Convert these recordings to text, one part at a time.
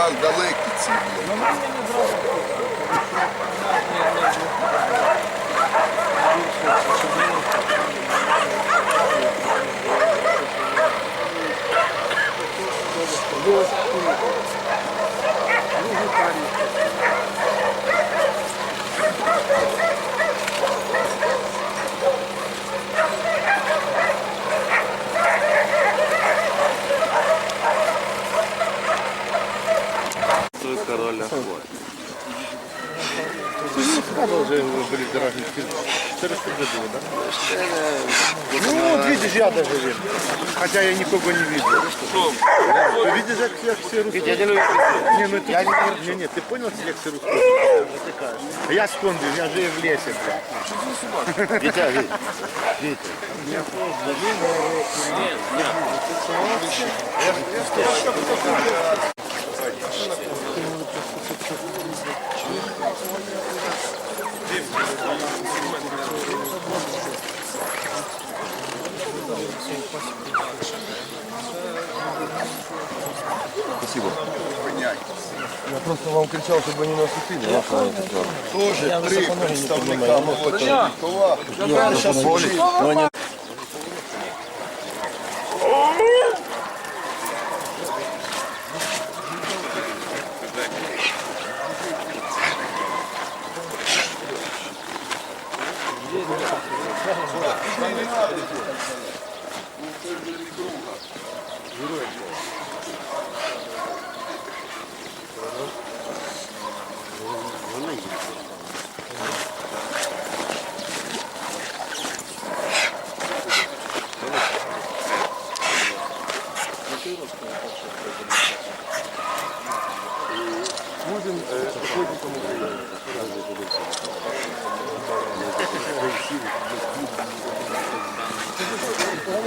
да, далекі ці. Король охот. Надо уже были. Через сколько было, да? Ну, вот видишь, я даже вижу. Хотя я никого не. Ты видишь, как, как все русские? Я не люблю Не, ну ты, не, не, не, ты понял, как все русские затыкаешь? А я сконду, я же в лесе, блядь. Вітя, Вітя. Спасибо. Я просто вам кричал, чтобы они нас убили. Я Тоже три представника молодежи. Я сейчас болит. Thank you. Будем э, ходить по музею. Разве это будет?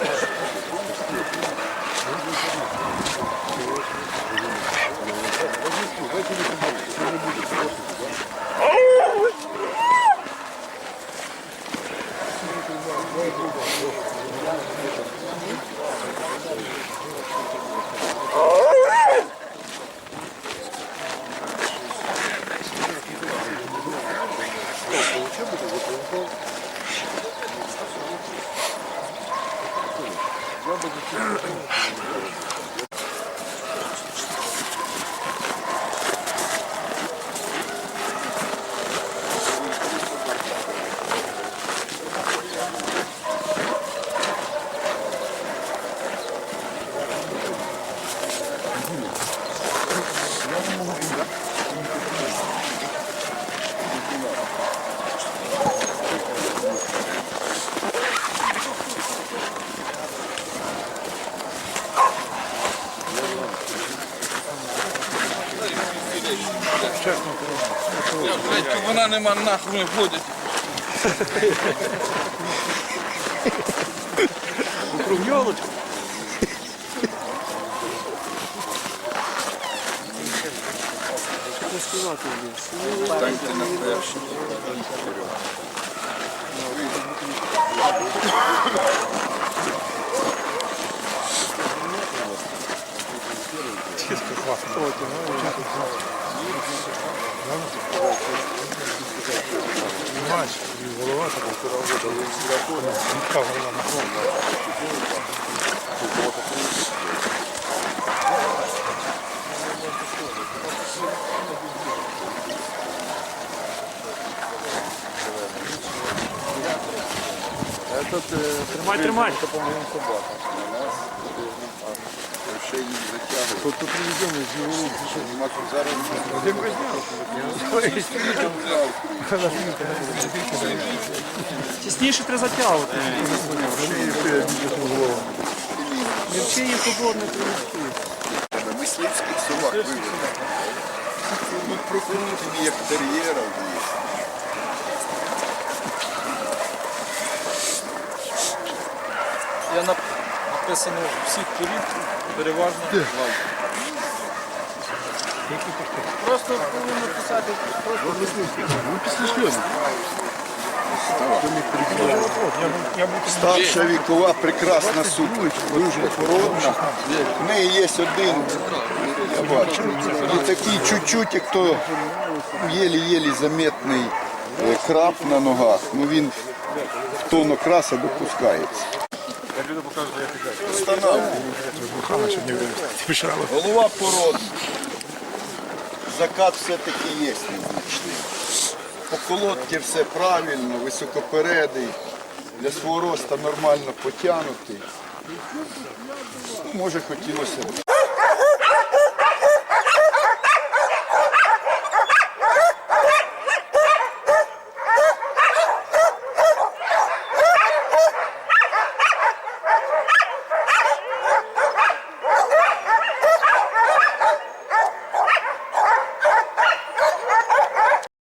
Но Блядь, вона нема нахуй не ходять. Круг елочку. Станьте на перший. Понимаешь, и голова такая. Нитка голова на. Ще їх затягують. Тут приведенный живут. Нема тут зараз. Тісніше треба затягувати. Мірчині свободно принести. мисливських собак вивели. Ну, прокрутені, як тер'єра. Я нап... написано всіх порід, переважно. Просто повинно писати, просто ну після шльому. Старша вікова прекрасна сутка, дуже породна. В неї є один, я бачу, і такий чуть-чуть, як то єлі-єлі заметний е, крап на ногах. Ну він в тон окраса допускається. Встановлюємо. Голова породна. Закат все-таки є незначний. По колодці все правильно, високопередий, для свого роста нормально потягнутий. Ну, Може хотілося